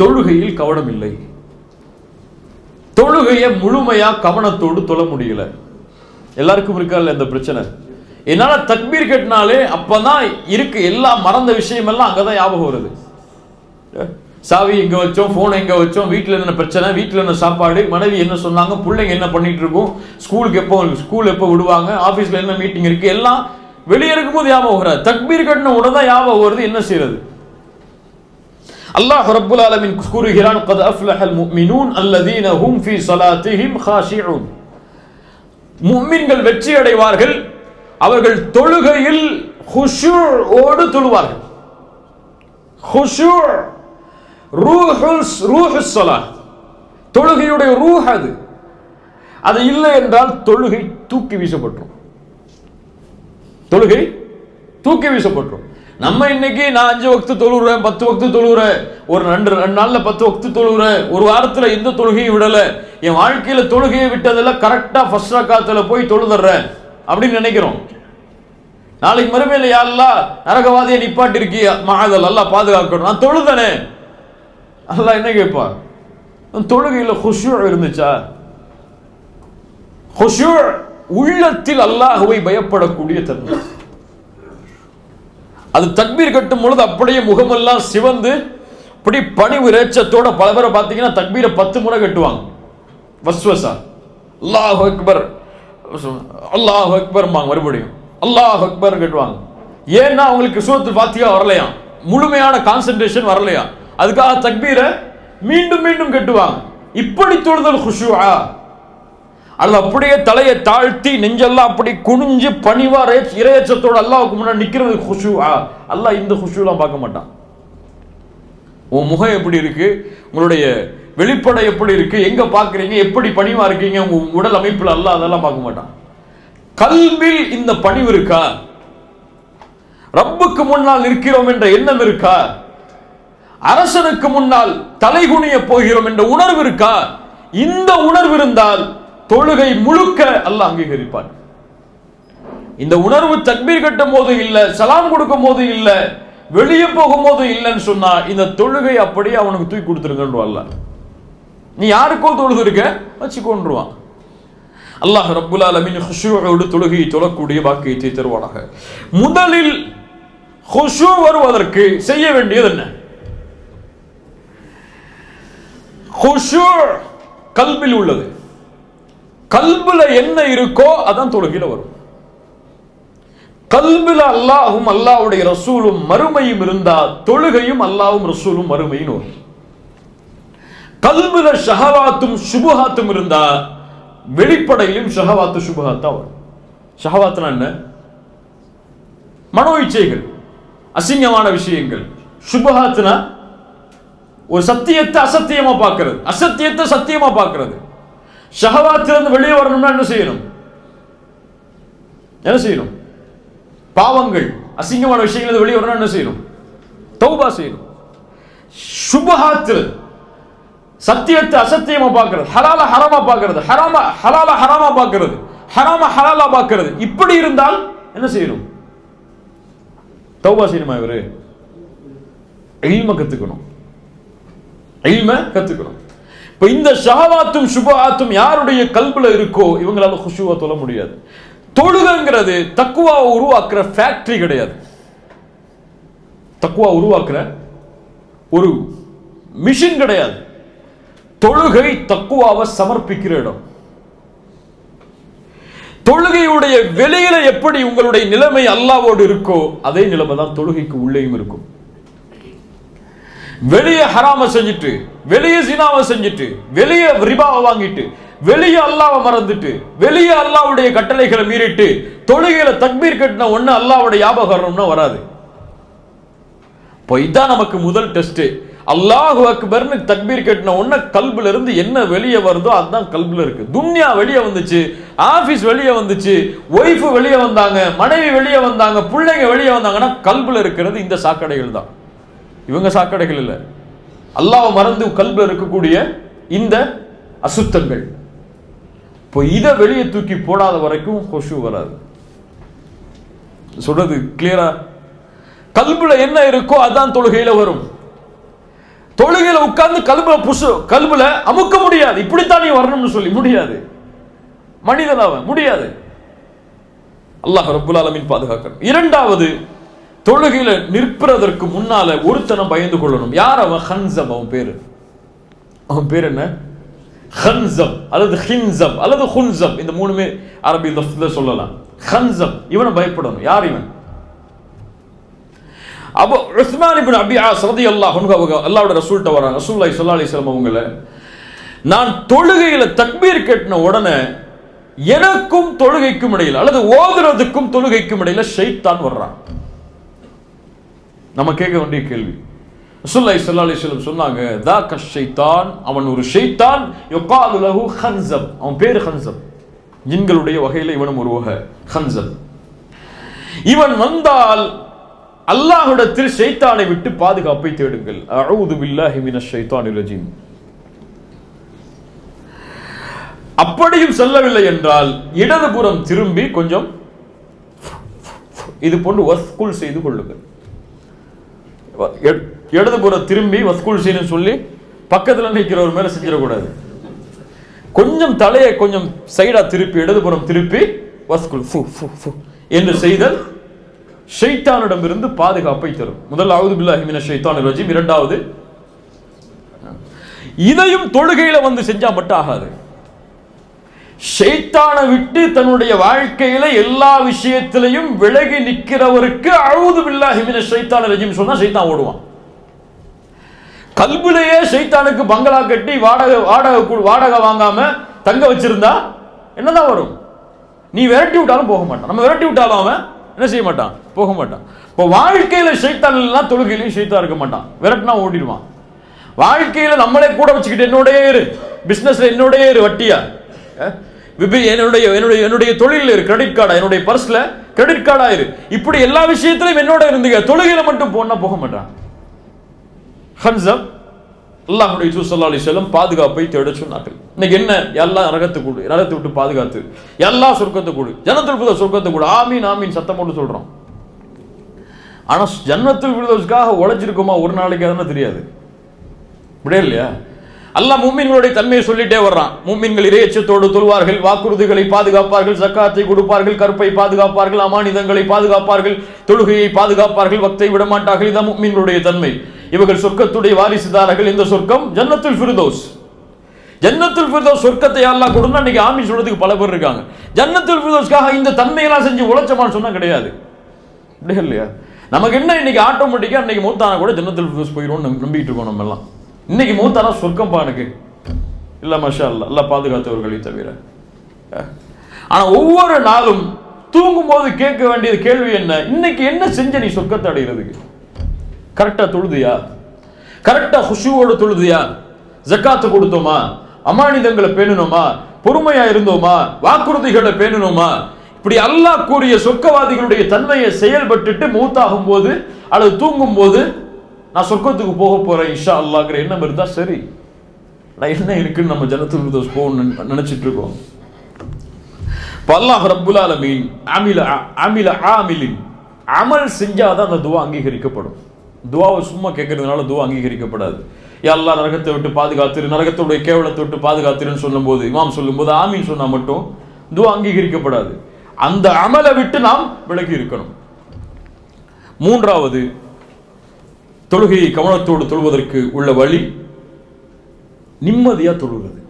தொழுகையில் கவனம் இல்லை. தொழுகையை முழுமையா கவனத்தோடு தொழ முடியல. எல்லாருக்கும் இருக்கா இந்த பிரச்சனை? என்னால தக்பீர் கட்டினாலே அப்பதான் இருக்கு எல்லாம் மறந்த விஷயம் எல்லாம் அங்கதான் ஞாபகம் வருது. சாவி எங்க வச்சோம் போன் எங்க வச்சோம் வீட்டுல என்ன பிரச்சனை? வீட்டுல என்ன சாப்பாடு? மனைவி என்ன சொன்னாங்க? பிள்ளைங்க என்ன பண்ணிட்டு இருக்கும்? ஸ்கூலுக்கு எப்போ ஸ்கூல் எப்போ விடுவாங்க? ஆபீஸ்ல என்ன மீட்டிங் இருக்கு? எல்லாம் வெளியே இருக்கும்போது ஞாபகம் வராது. தக்பீர் கட்டின உடனே தான் ஞாபகம் வருது என்ன செய்யறது அல்லாஹ் ரப்புல் ஆலமின் கூறுகிறான் கத் அஃப்லஹல் முஃமினூன் அல்லதீன ஹும் ஃபீ ஸலாத்திஹிம் ஹாஷிஊன். முஃமின்கள் வெற்றி அடைவார்கள் அவர்கள் தொழுகையில் ஹுஷூஓடு தொழுவார்கள். ஹுஷூ ரூஹுல் ரூஹுஸ் ஸலா தொழுகையுடைய ரூஹ் அது. அது இல்லை என்றால் தொழுகை தூக்கி வீசப்பட்டுரும். தொழுகை தூக்கி வீசப்பட்டுரும். நம்ம இன்னைக்கு நான் அஞ்சு வக்து தொழுகிறேன் பத்து வக்து தொழுகிறேன் ஒரு ரெண்டு ரெண்டு நாளில் பத்து வக்து தொழுகிறேன் ஒரு வாரத்தில் எந்த தொழுகையும் விடலை. என் வாழ்க்கையில் தொழுகையை விட்டதில் கரெக்டாக ஃபர்ஸ்ட் ரக்காத்தில் போய் தொழுதுறேன். அப்படின்னு நினைக்கிறோம். நாளைக்கு மறுமையில் யாரெல்லாம் நரகவாதியை நிப்பாட்டி இருக்கி மகாதல் பாதுகாக்கணும். நான் தொழுதனே. அதெல்லாம் என்ன கேட்பா? தொழுகையில் ஹுஷூ இருந்துச்சா? ஹுஷூ உள்ளத்தில் அல்லாஹுவை பயப்படக்கூடிய தன்மை. அது தக்பீர் கட்டும் பொழுது அப்படியே முகமெல்லாம் சிவந்து இப்படி பணிவு ரேச்சத்தோட பல பேரை பார்த்தீங்கன்னா தக்பீரை பத்து முறை கட்டுவாங்க. வஸ்வசா. அல்லாஹ் அக்பர். அல்லாஹ் அக்பர் மறுபடியும். அல்லாஹ் அக்பர் கட்டுவாங்க. ஏன்னா அவங்களுக்கு சூரத்து பாத்தியா வரலையா? முழுமையான கான்சென்ட்ரேஷன் வரலையா? அதுக்காக தக்பீரை மீண்டும் மீண்டும் கட்டுவாங்க. இப்படி தொழுதல் குஷுவா அல்ல அப்படியே தலையை தாழ்த்தி நெஞ்செல்லாம் அப்படி குனிஞ்சு பணிவா இரையச்சத்தோட அல்லாவுக்கு முன்னாடி நிற்கிறது குஷுவா அல்லாஹ் இந்த குஷுலாம் பார்க்க மாட்டான். உன் முகம் எப்படி இருக்கு? உங்களுடைய வெளிப்படை எப்படி இருக்கு? எங்க பாக்குறீங்க எப்படி பணிவா இருக்கீங்க? உங்க உடல் அமைப்புல அல்லாஹ் அதெல்லாம் பார்க்க மாட்டான். கல்வில் இந்த பணிவு இருக்கா? ரப்புக்கு முன்னால் நிற்கிறோம் என்ற எண்ணம் இருக்கா? அரசனுக்கு முன்னால் தலைகுனிய போகிறோம் என்ற உணர்வு இருக்கா? இந்த உணர்வு இருந்தால் தொழுகை முழுக்க அல்லாஹ் அங்கீகரிப்பான். இந்த உணர்வு தக்பீர் கட்டும் போது இல்ல சலாம் கொடுக்கும் போது இல்ல வெளியே போகும் போது இல்லைன்னு சொன்னா இந்த தொழுகை அப்படியே அவனுக்கு தூக்கி கொடுத்துருங்கன்னு நீ யாருக்கோ தொழுது இருக்க? வச்சு கொண்டுருவான் அல்லாஹ் ரப்புல் அலமின் ஹுஷூவோடு தொழுகையை தொழக்கூடிய பாக்கியத்தை தருவானாக. முதலில் ஹுஷூ வருவதற்கு செய்ய வேண்டியது என்ன? ஹுஷூ கல்பில் உள்ளது. கல்புல என்ன இருக்கோ அதான் தொழுகையில வரும். கல்புல அல்லாஹும் அல்லாவுடைய ரசூலும் மறுமையும் இருந்தா தொழுகையும் அல்லாஹும் ரசூலும் மறுமையும் வரும். கல்புல ஷஹவாத்தும் சுபுஹாத்தும் இருந்தா வெளிப்படையிலும் ஷஹவாத்து சுபுஹாத்தா வரும். ஷஹவாத்னா என்ன? மனோ இச்சைகள் அசிங்கமான விஷயங்கள். சுபஹாத்துனா ஒரு சத்தியத்தை அசத்தியமா பார்க்கறது. அசத்தியத்தை சத்தியமா பார்க்கறது. ஷஹவாத்திலிருந்து வெளியே வரணும்னா என்ன செய்யணும்? என்ன செய்யணும்? பாவங்கள் அசிங்கமான விஷயங்கள் வெளியே வரணும் என்ன செய்யணும்? தௌபா செய்யணும். சுபஹாத்தில் சத்தியத்தை அசத்தியமா பார்க்கறது ஹலால ஹராமா பார்க்கறது ஹராம ஹலால ஹராமா பார்க்கறது ஹராம ஹலாலா பார்க்கறது. இப்படி இருந்தால் என்ன செய்யணும்? தௌபா செய்யணுமா இவரு? எல்ம கத்துக்கணும். எல்ம கத்துக்கணும். இப்போ இந்த ஷாவாத்தும் சுபஹாத்தும் யாருடைய கல்பில் இருக்கோ இவங்களால ஹுஷுவா தொல்ல முடியாது. தொழுகங்கிறது தக்குவாவை உருவாக்குற ஃபேக்டரி கிடையாது. தக்குவா உருவாக்குற ஒரு மிஷின் கிடையாது. தொழுகை தக்குவாவை சமர்ப்பிக்கிற இடம். தொழுகையுடைய வெளியில எப்படி உங்களுடைய நிலைமை அல்லாவோடு இருக்கோ அதே நிலைமை தான் தொழுகைக்கு உள்ளேயும் இருக்கும். வெளியே ஹராம செஞ்சுட்டு வெளியே சினாவை செஞ்சுட்டு வெளியே ரிபாவை வாங்கிட்டு வெளியே அல்லாவை மறந்துட்டு வெளியே அல்லாவுடைய கட்டளைகளை மீறிட்டு தொழுகையில தக்பீர் கட்டின ஒன்று அல்லாவுடைய ஞாபகம் வராது. இப்போ இதுதான் நமக்கு முதல் டெஸ்ட் அல்லாஹு அக்பர்னு தக்பீர் கட்டின உடனே கல்புல இருந்து என்ன வெளியே வருதோ அதுதான் கல்புல இருக்கு. துன்யா வெளியே வந்துச்சு ஆபீஸ் வெளியே வந்துச்சு ஒய்ஃப் வெளியே வந்தாங்க மனைவி வெளியே வந்தாங்க பிள்ளைங்க வெளியே வந்தாங்கன்னா கல்புல இருக்கிறது இந்த சாக்கடைகள் தான். இவங்க சாக்கடைகள் இல்லை. அல்லாவை மறந்து கல்புல இருக்கக்கூடிய இந்த அசுத்தங்கள். இப்போ இதை வெளியே தூக்கி போடாத வரைக்கும் கொசு வராது. சொல்றது கிளியரா கல்புல என்ன இருக்கோ அதான் தொழுகையில வரும். தொழுகையில உட்கார்ந்து கல்புல புசு கல்புல அமுக்க முடியாது. இப்படித்தான் நீ வரணும்னு சொல்லி முடியாது. மனிதன் அவன் முடியாது. அல்லாஹ் ரபுல் ஆலமீன் பாதுகாக்கணும். இரண்டாவது தொழுகையில நிற்பதற்கு முன்னால ஒருத்தனை பயந்து கொள்ளணும். யார் அவன்? ஹன்சம் அவன் பேரு. அவன் பேர் என்ன? ஹன்சம் அல்லது ஹின்சம் அல்லது ஹுன்சம். இந்த மூணுமே அரபி சொல்லலாம். ஹன்சம் இவனை பயப்படணும். யார் இவன்? அப்போ உஸ்மான் இபின் அபி ஆஸ் அல்லாஹ் அவங்க அல்லாஹ்வுடைய ரசூல்ட்ட வராங்க. ரசூலுல்லாஹி ஸல்லல்லாஹு அலைஹி வஸல்லம் அவங்கள நான் தொழுகையில தக்பீர் கட்டின உடனே எனக்கும் தொழுகைக்கும் இடையில் அல்லது ஓதுறதுக்கும் தொழுகைக்கும் இடையில ஷைத்தான் வர்றான். நம்ம கேட்க வேண்டிய கேள்வி. ரசூலுல்லாஹி ஸல்லல்லாஹு அலைஹி வஸல்லம் சொன்னாங்க தாக்க ஷைத்தான் அவன் ஒரு ஷைத்தான் யுகாலு லஹு ஹன்சப் அவன் பேர் ஹன்சப் ஜின்களுடைய வகையில இவனும் ஒரு வகை ஹன்சப் இவன் வந்தால் அல்லாஹ்விடத்தில் ஷைத்தானை விட்டு பாதுகாப்பை தேடுங்கள். அஊது பில்லாஹி மின ஷைத்தான் ரஜீம். அப்படியும் செல்லவில்லை என்றால் இடதுபுறம் திரும்பி கொஞ்சம் இது போன்று வஸ்குல் செய்து கொள்ளுங்கள். எ- இடதுபுறம் திரும்பி வஸ்கூல் செய்யணும் சொல்லி பக்கத்தில் நிற்கிறவர் மேலே செஞ்சிடக்கூடாது. கொஞ்சம் தலையை கொஞ்சம் சைடாக திருப்பி இடதுபுறம் திருப்பி வஸ்குல் ஃபு ஃபு ஃபு என்று செய்தல் ஷைத்தானிடமிருந்து பாதுகாப்பை தரும். முதல் அவுது பில்லாஹிமின ஷைத்தான் ரஜீம் இரண்டாவது இதையும் தொழுகையில் வந்து செஞ்சால் மட்டும் ஆகாது. ஷைத்தானை விட்டு தன்னுடைய வாழ்க்கையில எல்லா விஷயத்திலையும் விலகி நிற்கிறவருக்கு அழுது பில்லாஹிமின ஷைத்தான ரஜிம் சொன்னால் சொன்னா ஷைத்தான் ஓடுவான். கல்விலேயே ஷைத்தானுக்கு பங்களா கட்டி வாடகை வாடகை வாடகை வாங்காம தங்க வச்சிருந்தா என்னதான் வரும்? நீ விரட்டி விட்டாலும் போக மாட்டான். நம்ம விரட்டி விட்டாலும் அவன் என்ன செய்ய மாட்டான்? போக மாட்டான். இப்போ வாழ்க்கையில ஷைத்தான் இல்லைன்னா தொழுகையிலையும் ஷைத்தான் இருக்க மாட்டான். விரட்டினா ஓடிடுவான். வாழ்க்கையில நம்மளே கூட வச்சுக்கிட்டு என்னோடய இரு. பிஸ்னஸில் என்னோடய இரு வட்டியா? என்னுடைய என்னுடைய என்னுடைய தொழில் இரு கிரெடிட் கார்டா என்னுடைய பர்ஸ்ல கிரெடிட் கார்டா இரு. இப்படி எல்லா விஷயத்திலும் என்னோட இருந்துங்க. தொழுகையில மட்டும் போனா போக மாட்டான். ஹன்சப் அல்லாஹ்வுடைய தூதர் ஸல்லல்லாஹு அலைஹி பாதுகாப்பை தேட சொன்னார்கள். இன்னைக்கு என்ன? எல்லாம் நரகத்தை கூடு நரகத்தை விட்டு பாதுகாத்து. எல்லா சொர்க்கத்தை கூடு. ஜனத்தில் புத சொர்க்கத்தை கூடு. ஆமீன் ஆமீன் சத்தம் போட்டு சொல்றோம். ஆனா ஜன்னத்தில் ஃபிர்தௌஸ்க்காக உழைச்சிருக்கோமா? ஒரு நாளைக்கு அதுன்னு தெரியாது. இப்படியே இல்லையா அல்லாஹ் மூமின்களுடைய தன்மையை சொல்லிட்டே வர்றான். மூமின்கள் இறையச்சத்தோடு தொழுவார்கள் வாக்குறுதிகளை பாதுகாப்பார்கள் சக்காத்தை கொடுப்பார்கள் கற்பை பாதுகாப்பார்கள் அமானிதங்களை பாதுகாப்பார்கள் தொழுகையை பாதுகாப்பார்கள் வக்தை விடமாட்டார்கள். இதான் மூமின்களுடைய தன்மை. இவர்கள் சொர்க்கத்துடைய வாரிசுதாரர்கள். இந்த சொர்க்கம் ஜன்னத்துல் ஃபிர்தோஸ். ஜன்னத்துல் ஃபிர்தோஸ் சொர்க்கத்தை எல்லாம் கொடுன்னா இன்னைக்கு ஆமி சொல்றதுக்கு பல பேர் இருக்காங்க. ஜன்னத்துல் ஃபிர்தோஸ்க்காக இந்த தன்மையெல்லாம் செஞ்சு உழைச்சமான்னு சொன்னா கிடையாது. இல்லையா? நமக்கு என்ன இன்னைக்கு ஆட்டோமேட்டிக்காக இன்னைக்கு மூத்தானா கூட ஜன்னத்துல் ஃபிர்தௌஸ் போயிடும்னு நம்பிட்டு இருக்கோம் நம்ம எல்லாம். இன்னைக்கு மூத்தானா சொர்க்கம் பானுக்கு இல்லை மஷா அல்லா எல்லாம் பாதுகாத்தவர்களை தவிர ஆனால் ஒவ்வொரு நாளும் தூங்கும் போது கேட்க வேண்டியது கேள்வி என்ன? இன்னைக்கு என்ன செஞ்ச நீ சொர்க்கத்தை அடைகிறதுக்கு கரெக்டாக தொழுதியா? கரெக்டாக ஹுஷுவோடு தொழுதியா? ஜக்காத்து கொடுத்தோமா? அமானிதங்களை பேணணுமா பொறுமையா இருந்தோமா? வாக்குறுதிகளை பேணணுமா இப்படி அல்லாஹ் கூறிய சொர்க்கவாதிகளுடைய தன்மையை செயல்பட்டுட்டு மூத்தாகும் போது அல்லது தூங்கும் போது நான் சொர்க்கத்துக்கு போக போறேன் இஷா அல்லாங்கிற எண்ணம் இருந்தால் சரி. நான் என்ன இருக்குன்னு நம்ம ஜனத்துல் ஃபிர்தௌஸ் போகணும்னு நினைச்சிட்டு இருக்கோம். இப்போ அல்லாஹ் ரப்புல் ஆலமீன் அமில அமில ஆமிலின் அமல் செஞ்சாதான் அந்த துவா அங்கீகரிக்கப்படும். துவாவை சும்மா கேட்கறதுனால துவா அங்கீகரிக்கப்படாது. எல்லா நரகத்தை விட்டு பாதுகாத்துரு நரகத்துடைய கேவலத்தை விட்டு பாதுகாத்துருன்னு சொல்லும்போது இமாம் சொல்லும்போது ஆமின்னு சொன்னால் மட்டும் துவா அங்கீகரிக்கப்படாது. அந்த அமலை விட்டு நாம் விலகி இருக்கணும். மூன்றாவது தொழுகையை கவனத்தோடு தொழுவதற்கு உள்ள வழி நிம்மதியாக தொழுகிறது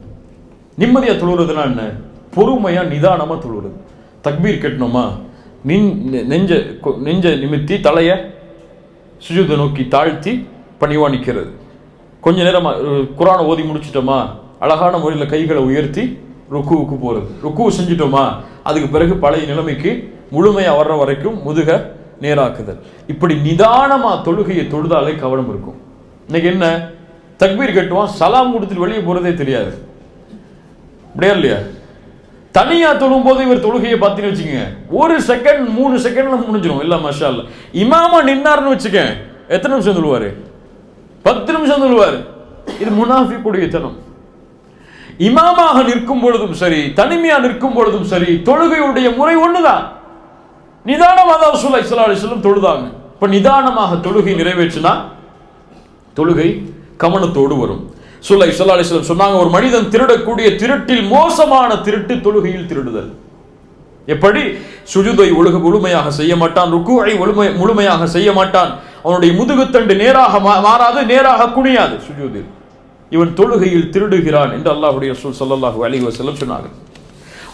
நிம்மதியாக தொழுகிறதுனா என்ன? பொறுமையாக நிதானமாக தொழுகிறது தக்பீர் கட்டணுமா? நின் நெஞ்ச கொ- நெஞ்ச நிமித்தி தலையை சுஜூதை நோக்கி தாழ்த்தி பணிவா நிற்கிறது கொஞ்ச நேரமாக குரானை ஓதி முடிச்சிட்டோமா? அழகான முறையில் கைகளை உயர்த்தி ருக்குவுக்கு போகிறது ருக்கு செஞ்சிட்டோமா? அதுக்கு பிறகு பழைய நிலைமைக்கு முழுமையாக வர்ற வரைக்கும் முதுக நேராக்குதல். இப்படி நிதானமாக தொழுகையை தொழுதாலே கவனம் இருக்கும். இன்னைக்கு என்ன? தக்பீர் கட்டுவான் சலாம் கொடுத்துட்டு வெளியே போறதே தெரியாது. அப்படியா இல்லையா? தனியாக தொழும் போது இவர் தொழுகையை பார்த்தீங்கன்னு வச்சுக்கோங்க. ஒரு செகண்ட் மூணு செகண்ட்ல முடிஞ்சிடும் இல்லை மஷா இல்லை இமாமா நின்னார்னு வச்சுக்க எத்தனை நிமிஷம் சொல்லுவாரு பத்து நிமிஷம் சொல்லுவார் இது முனாஃபிக்குடைய தனம். இமாமாக நிற்கும் பொழுதும் சரி தனிமையாக நிற்கும் பொழுதும் சரி தொழுகையுடைய முறை ஒண்ணுதான். நிதானமாக தான் ரசூல் ஸல்லல்லாஹு அலைஹி தொழுதாங்க. இப்போ நிதானமாக தொழுகை நிறைவேற்றினா தொழுகை கவனத்தோடு வரும். சுல்லா சொல்லா அலிஸ்லம் சொன்னாங்க ஒரு மனிதன் திருடக்கூடிய திருட்டில் மோசமான திருட்டு தொழுகையில் திருடுதல். எப்படி? சுஜுதை ஒழுகு முழுமையாக செய்ய மாட்டான் ருக்குவை முழுமை முழுமையாக செய்ய மாட்டான். அவனுடைய முதுகுத்தண்டு நேராக மா- மாறாது நேராக குனியாது. சுஜூதில். இவன் தொழுகையில் திருடுகிறான் என்று அல்லாஹுடைய சொல் ஸல்லல்லாஹு அலைஹி வஸல்லம்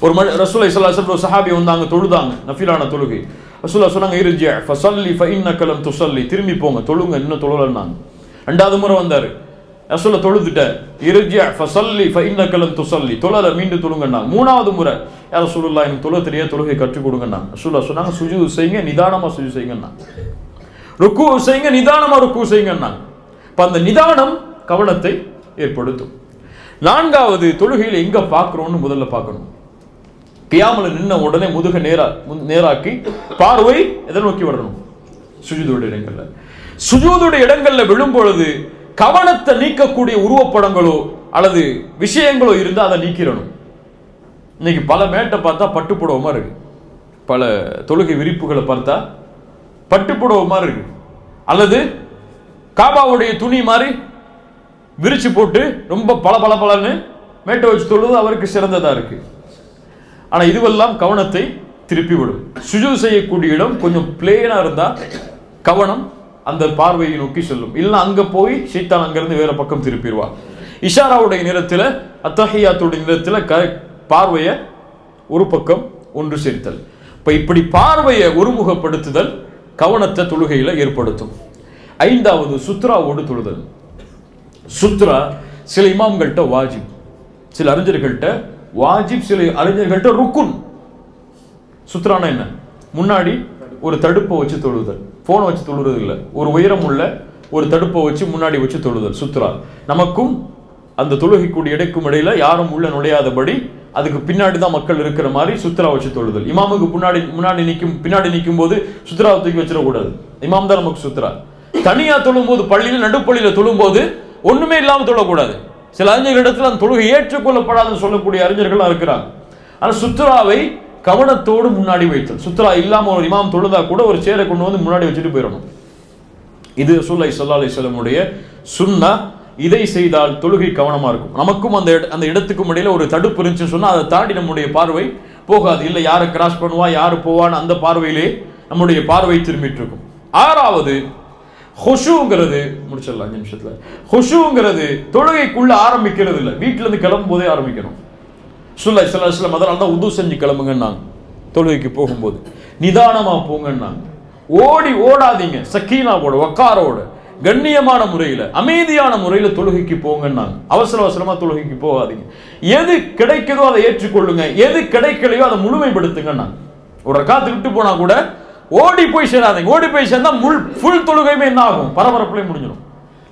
ஒரு மனு ரசூலை ஸல்லல்லாஹு ஒரு சஹாபி வந்தாங்க தொழுதாங்க நஃபிலான தொழுகை. ரசூலா சொன்னாங்க இருஜிய ஃபசல்லி ஃபைன்ன லம் துசல்லி திரும்பி போங்க தொழுங்க இன்னும் தொழலன்னாங்க. ரெண்டாவது முறை வந்தாரு. ரசூலை தொழுதுட்ட இருஜியா ஃபசல்லி ஃபைன்ன லம் துசல்லி தொழலை மீண்டும் தொழுங்கன்னாங்க. மூணாவது முறை யார் ரசூலுல்லாஹ் எனக்கு தொழ தெரிய தொழுகை கற்றுக் கொடுங்கன்னாங்க. ரசூலா சொன்னாங்க சுஜு செய்யுங்க நிதானமா சுஜு செய்யுங்கண்ணா ருக்கு செய்யுங்க நிதானமா ருக்கு செய்யுங்கன்னாங்க. இப்போ அந்த நிதானம் கவனத்தை ஏற்படுத்தும். நான்காவது தொழுகையில் எங்க பார்க்குறோன்னு முதல்ல பார்க்கணும் கியாமல நின்ன உடனே முதுக நேரா நேராக்கி பார்வை எதை நோக்கி வரணும் சுஜூதோட இடங்கள்ல சுஜூதுடைய இடங்கள்ல விழும் பொழுது கவனத்தை நீக்கக்கூடிய உருவப்படங்களோ அல்லது விஷயங்களோ இருந்தா அதை நீக்கிடணும் இன்னைக்கு பல மேட்டை பார்த்தா பட்டுப்புடவமாக இருக்கு பல தொழுகை விரிப்புகளை பார்த்தா பட்டுப்புடவை இருக்கு அல்லது காபாவுடைய துணி மாதிரி விரிச்சு போட்டு ரொம்ப பல பல பலன்னு மேட்டை வச்சு தொழுது அவருக்கு சிறந்ததா இருக்குது ஆனால் இதுவெல்லாம் கவனத்தை திருப்பிவிடும். சுஜு செய்யக்கூடிய இடம் கொஞ்சம் பிளேனாக இருந்தால் கவனம் அந்த பார்வையை நோக்கி செல்லும். இல்லை அங்கே போய் சீத்தான் அங்கேருந்து வேற பக்கம் திருப்பிடுவா இஷாராவுடைய நிறத்தில் அத்தஹியாத்துடைய நிறத்தில் க பார்வையை ஒரு பக்கம் ஒன்று சேர்த்தல். இப்போ இப்படி பார்வையை ஒருமுகப்படுத்துதல் கவனத்தை தொழுகையில் ஏற்படுத்தும். ஐந்தாவது சுத்ராவோடு தொழுதல். சுத்ரா சில இமாம்கள்கிட்ட வாஜிப் சில அறிஞர்கள்ட்ட வாஜிப் சிலை அறிஞர்கள்ட்ட ருக்குன். சுத்ரானா என்ன? முன்னாடி ஒரு தடுப்பை வச்சு தொழுதல். ஃபோனை வச்சு தொழுறது இல்லை ஒரு உயரம் உள்ள ஒரு தடுப்பை வச்சு முன்னாடி வச்சு தொழுதல். சுத்ரா நமக்கும் அந்த தொழுகைக்கூடிய இடைக்கும் இடையில யாரும் உள்ள நுழையாதபடி அதுக்கு பின்னாடி தான் மக்கள் இருக்கிற மாதிரி சுத்ரா வச்சு தொழுதல். இமாமுக்கு முன்னாடி முன்னாடி நிற்கும் பின்னாடி நிற்கும் போது சுத்ராவை தூக்கி வச்சிடக்கூடாது. இமாம் தான் நமக்கு சுத்ரா தனியா தொழும்போது பள்ளியில நடுப்பள்ளியில தொழும்போது ஒண்ணுமே இல்லாமல் தொழக்கூடாது. சில அறிஞர்களிடத்தில் அந்த தொழுகை ஏற்றுக்கொள்ளப்படாதுன்னு சொல்லக்கூடிய அறிஞர்கள்லாம் இருக்கிறாங்க. ஆனால் சுற்றுலாவை கவனத்தோடு முன்னாடி வைத்தல். சுற்றுலா இல்லாமல் ஒரு இமாம் தொழுதா கூட ஒரு சேரை கொண்டு வந்து முன்னாடி வச்சுட்டு போயிடணும். இது சூலை ஸல்லல்லாஹு அலைஹி வஸல்லமுடைய சுன்னா. இதை செய்தால் தொழுகை கவனமாக இருக்கும். நமக்கும் அந்த இட- அந்த இடத்துக்கும் இடையில ஒரு தடுப்பு இருந்துச்சுன்னு சொன்னால் அதை தாண்டி நம்முடைய பார்வை போகாது. இல்லை யாரை கிராஸ் பண்ணுவா யார் போவான்னு அந்த பார்வையிலே நம்முடைய பார்வை திரும்பிட்டு இருக்கும். ஆறாவது ஹொஷுங்கிறது முடிச்சிடலாம் அஞ்சு நிமிஷத்தில். ஹொஷுங்கிறது தொழுகைக்குள்ள ஆரம்பிக்கிறது இல்லை. வீட்டிலேருந்து கிளம்பும் போதே ஆரம்பிக்கணும் சுல்லா இஸ்லாம் அதனால தான் உது செஞ்சு கிளம்புங்கன்னாங்க. தொழுகைக்கு போகும்போது. நிதானமாக போங்கன்னாங்க. ஓடி ஓடாதீங்க. சக்கீனாவோட ஒக்காரோட கண்ணியமான முறையில் அமைதியான முறையில் தொழுகைக்கு போங்கன்னாங்க. அவசர அவசரமாக தொழுகைக்கு போகாதீங்க. எது கிடைக்குதோ அதை ஏற்றுக்கொள்ளுங்க. எது கிடைக்கலையோ அதை முழுமைப்படுத்துங்கன்னாங்க. ஒரு ரக்காத்து விட்டு கூட ஓடி போய் சேராதீங்க ஓடி போய் சேர்ந்தா முள் ஃபுல் தொழுகையுமே என்ன ஆகும்? பரபரப்புல முடிஞ்சிடும்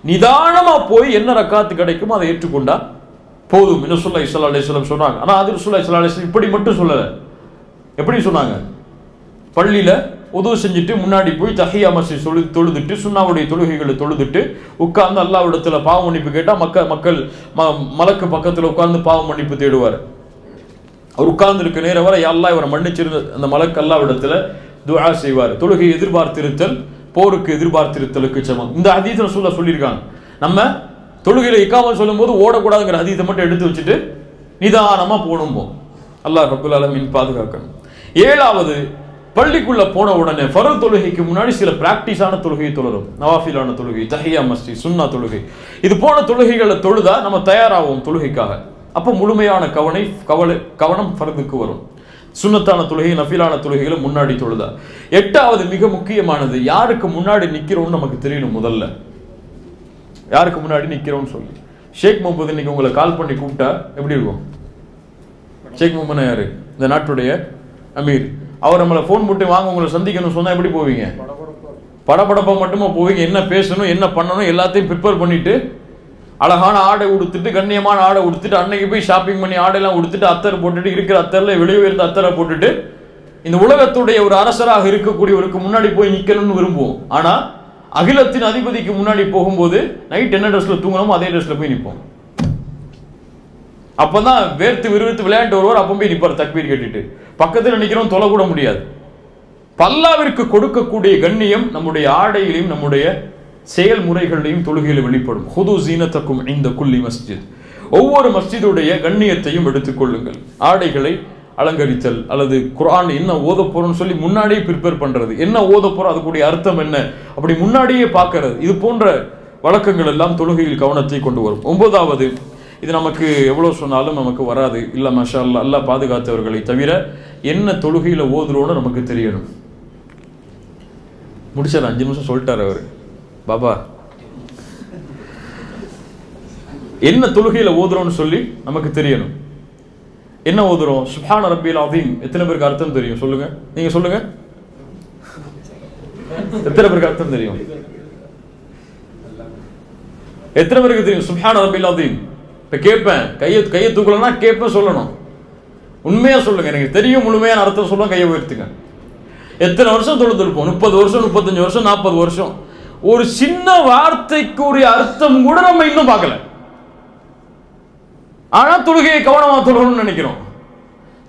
நிதானமாக போய் என்ன ரக்காத்து கிடைக்குமோ அதை ஏற்றுக்கொண்டா போதும். என்ன சொல்ல இஸ்லா அலிஸ்லாம் சொன்னாங்க. ஆனால் அது சொல்ல இஸ்லா அலிஸ்லாம் இப்படி மட்டும் சொல்லலை. எப்படி சொன்னாங்க? பள்ளியில் உதவு செஞ்சுட்டு முன்னாடி போய் தஹியா மசி தொழு தொழுதுட்டு சுண்ணாவுடைய தொழுகைகளை தொழுதுட்டு உட்கார்ந்து அல்லாவிடத்தில் பாவ மன்னிப்பு கேட்டால் மக்கள் மக்கள் ம- மலக்கு பக்கத்தில் உட்கார்ந்து பாவ மன்னிப்பு தேடுவார். அவர் உட்கார்ந்துருக்க நேரம் வர அல்லாஹ் இவரை மன்னிச்சிருந்த அந்த மலக்கு அல்லாவிடத்தில் துஆ செய்வார். தொழுகை எதிர்பார்த்திருத்தல் போருக்கு எதிர்பார்த்திருத்தலுக்கு சமம். இந்த அதீத சொல்ல சொல்லியிருக்காங்க. நம்ம தொழுகையில் இக்காமல் சொல்லும்போது ஓடக்கூடாதுங்கிற அதீதம் மட்டும் எடுத்து வச்சுட்டு நிதானமா போகணும் அல்லாஹ் ரபுல் அலமின் பாதுகாக்கணும். ஏழாவது பள்ளிக்குள்ளே போன உடனே ஃபரல் தொழுகைக்கு முன்னாடி சில ப்ராக்டிஸான தொழுகை தொழுறோம் நவாஃபிலான தொழுகை தஹியா மஸ்தி சுன்னா தொழுகை. இது போன தொழுகைகளை தொழுதா நம்ம தயாராகும் தொழுகைக்காக. அப்போ முழுமையான கவனை கவலை கவனம் ஃபரதுக்கு வரும். சுண்ணத்தான தொழுகை நஃபிலான தொழுகைகளை முன்னாடி தொழுதா? எட்டாவது மிக முக்கியமானது யாருக்கு முன்னாடி நிற்கிறோம்னு நமக்கு தெரியணும் முதல்ல. யாருக்கு முன்னாடி நிற்கிறோம்னு சொல்லி. ஷேக் முகமது இன்னைக்கு உங்களை கால் பண்ணி கூப்பிட்டா எப்படி இருக்கும்? ஷேக் முகமது யாரு? இந்த நாட்டுடைய அமீர். அவர் நம்மளை ஃபோன் போட்டு வாங்க உங்களை சந்திக்கணும் சொன்னால் எப்படி போவீங்க? படபடப்பா. மட்டுமா போவீங்க? என்ன பேசணும் என்ன பண்ணணும் எல்லாத்தையும் ப்ரிப்பேர் பண்ணிட்டு அழகான ஆடை உடுத்துட்டு கண்ணியமான ஆடை உடுத்துட்டு அன்னைக்கு போய் ஷாப்பிங் பண்ணி ஆடையெல்லாம் உடுத்துட்டு அத்தர் போட்டுட்டு இருக்கிற அத்தரில் வெளியே இருந்த அத்தரை போட்டுட்டு இந்த உலகத்துடைய ஒரு அரசராக இருக்கக்கூடியவருக்கு முன்னாடி போய் நிற்கணும்னு விரும்புவோம். ஆனால் அகிலத்தின் அதிபதிக்கு முன்னாடி போகும்போது நைட் என்ன ட்ரெஸ்ல தூங்கணுமோ அதே ட்ரெஸ்ல போய் நிற்போம் அப்பதான் வேர்த்து விறுவிறுத்து விளையாண்டு ஒருவர் அப்போ போய் நிற்பார் தக்பீர் கேட்டுட்டு. பக்கத்தில் நினைக்கிறோம் தொலை கூட முடியாது. பல்லாவிற்கு கொடுக்கக்கூடிய கண்ணியம் நம்முடைய ஆடையிலையும் நம்முடைய செயல்முறைகளையும் தொழுகையில் வெளிப்படும். ஹுது ஜீனத்தக்கும் இந்த குல்லி மஸ்ஜித். ஒவ்வொரு மஸ்ஜிதுடைய கண்ணியத்தையும் எடுத்துக்கொள்ளுங்கள் ஆடைகளை அலங்கரித்தல் அல்லது குரான் என்ன ஓத போறோம்னு சொல்லி முன்னாடியே ப்ரிப்பேர் பண்றது. என்ன ஓத போறோம் அதுக்குடைய அர்த்தம் என்ன? அப்படி முன்னாடியே பார்க்கறது. இது போன்ற வழக்கங்கள் எல்லாம் தொழுகையில் கவனத்தை கொண்டு வரும். ஒன்பதாவது இது நமக்கு எவ்வளோ சொன்னாலும் நமக்கு வராது. இல்லை மஷா அல்லா அல்லா பாதுகாத்தவர்களை தவிர என்ன தொழுகையில் ஓதுறோன்னு நமக்கு தெரியணும். முடிச்சார் அஞ்சு நிமிஷம் சொல்லிட்டார் அவர். பாபா. என்ன தொழுகையில ஓதுறோம்னு சொல்லி நமக்கு தெரியணும். என்ன ஓதுறோம்? சுஹான ரபியல் அதீம் எத்தனை பேருக்கு அர்த்தம் தெரியும்? சொல்லுங்க. நீங்க சொல்லுங்க. எத்தனை பேருக்கு அர்த்தம் தெரியும்? எத்தனை பேருக்கு தெரியும்? சுஹான ரபியல் அதீம் இப்ப கேட்பேன். கையை கையை தூக்கலன்னா கேட்பேன் சொல்லணும். உண்மையா சொல்லுங்க. எனக்கு தெரியும் முழுமையான அர்த்தம் சொல்லுவேன் கையை உயர்த்துங்க. எத்தனை வருஷம் தொழுதுருப்போம் முப்பது வருஷம் முப்பத்தஞ்சு வருஷம் நாற்பது வருஷம். ஒரு சின்ன வார்த்தைக்குரிய அர்த்தம் கூட நம்ம இன்னும் பார்க்கல. ஆனா தொழுகையை கவனமா தொழுகணும்னு நினைக்கிறோம்.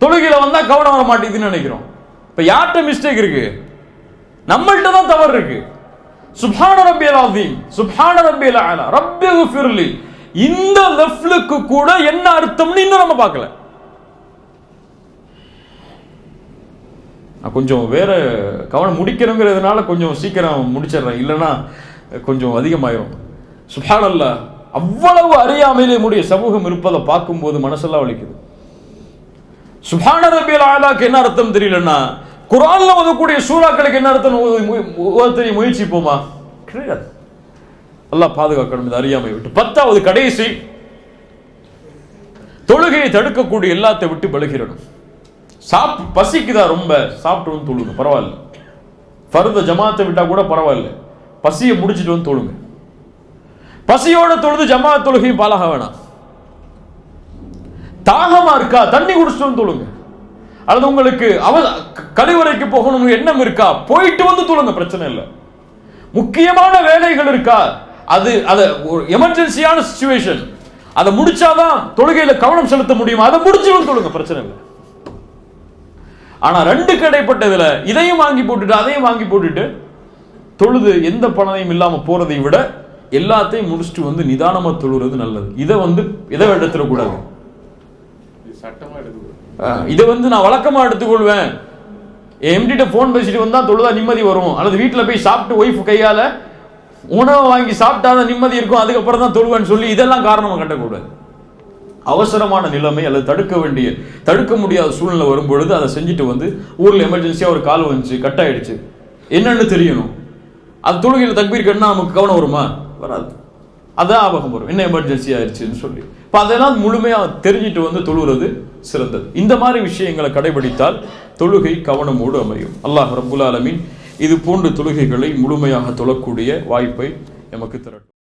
தொழுகையில வந்தா கவனம் வர மாட்டேங்குதுன்னு நினைக்கிறோம். இப்ப யார்கிட்ட மிஸ்டேக் இருக்கு? நம்மள்கிட்ட தான் தவறு இருக்கு. சுப்ஹான ரப்பியல் அஸீம் சுப்ஹான ரப்பியல் அலா ரப்பி ஃபிர்லி இந்த லெஃப்லுக்கு கூட என்ன அர்த்தம்னு இன்னும் நம்ம பார்க்கல. கொஞ்சம் வேற கவனம் முடிக்கணுங்கிறதுனால கொஞ்சம் சீக்கிரம் முடிச்சிடுறேன். இல்லைன்னா கொஞ்சம் அதிகமாயிரும். சுபானல்லா அவ்வளவு அறியாமையிலே முடிய சமூகம் இருப்பதை பார்க்கும்போது மனசெல்லாம் வலிக்குது. சுபான ரபியல் ஆலாக்கு என்ன அர்த்தம் தெரியலன்னா குரான்ல ஓதக்கூடிய சூறாக்களுக்கு என்ன அர்த்தம்? ஓத முயற்சிப்போமா? கிடையாது. அல்லாஹ் பாதுகாக்கணும் இந்த அறியாமை விட்டு. பத்தாவது கடைசி தொழுகையை தடுக்கக்கூடிய எல்லாத்தை விட்டு விலகிறணும் சாப் பசிக்குதா ரொம்ப? சாப்பிட்டு வந்து தொழுங்க பரவாயில்ல. ஃபர்த ஜமாத்தை விட்டா கூட பரவாயில்ல. பசியை முடிச்சுட்டு வந்து தொழுங்க. பசியோட தொழுது ஜமாத் தொழுகையும் பாலாக வேணாம். தாகமா இருக்கா? தண்ணி குடிச்சிட்டு வந்து தொழுங்க. அல்லது உங்களுக்கு அவ கழிவறைக்கு போகணும் எண்ணம் இருக்கா? போயிட்டு வந்து தொழுங்க பிரச்சனை இல்லை. முக்கியமான வேலைகள் இருக்கா? அது அது ஒரு எமர்ஜென்சியான சுச்சுவேஷன் அதை முடிச்சாதான் தொழுகையில கவனம் செலுத்த முடியும். அதை முடிச்சு வந்து தொழுங்க பிரச்சனை இல்லை. ஆனா ரெண்டு கடைப்பட்டதுல இதையும் வாங்கி போட்டுட்டு அதையும் வாங்கி போட்டுட்டு தொழுது எந்த பணத்தையும் இல்லாம போறதை விட எல்லாத்தையும் முடிச்சுட்டு வந்து நிதானமா தொழுறது நல்லது. இதை வந்து இதை எடுத்துடக்கூடாது இதை வந்து நான் வழக்கமா எடுத்துக்கொள்வேன். என் எம்டிட்ட ஃபோன் பேசிட்டு வந்தா தொழுதா நிம்மதி வரும். அல்லது வீட்டுல போய் சாப்பிட்டு ஒய்ஃப் கையால உணவை வாங்கி சாப்பிட்டாதான் நிம்மதி இருக்கும். அதுக்கப்புறம் தான் தொழுவேன்னு சொல்லி இதெல்லாம் காரணமா கட்டக்கூடாது. அவசரமான நிலைமை அல்லது தடுக்க வேண்டிய தடுக்க முடியாத சூழ்நிலை வரும்பொழுது அதை செஞ்சுட்டு வந்து ஊரில் எமர்ஜென்சியாக ஒரு கால் வந்துச்சு கட் ஆகிடுச்சு என்னென்னு தெரியணும். அது தொழுகையில் தக்பீர் கட்டினா நமக்கு கவனம் வருமா? வராது. அதான் ஆபகம் வரும். என்ன எமர்ஜென்சி ஆயிடுச்சுன்னு சொல்லி. இப்போ அதெல்லாம் முழுமையாக தெரிஞ்சுட்டு வந்து தொழுகிறது சிறந்தது. இந்த மாதிரி விஷயங்களை கடைபிடித்தால் தொழுகை கவனமோடு அமையும். அல்லாஹ் ரபுல் ஆலமின் இது போன்ற தொழுகைகளை முழுமையாக தொழக்கூடிய வாய்ப்பை எமக்கு தரட்டும்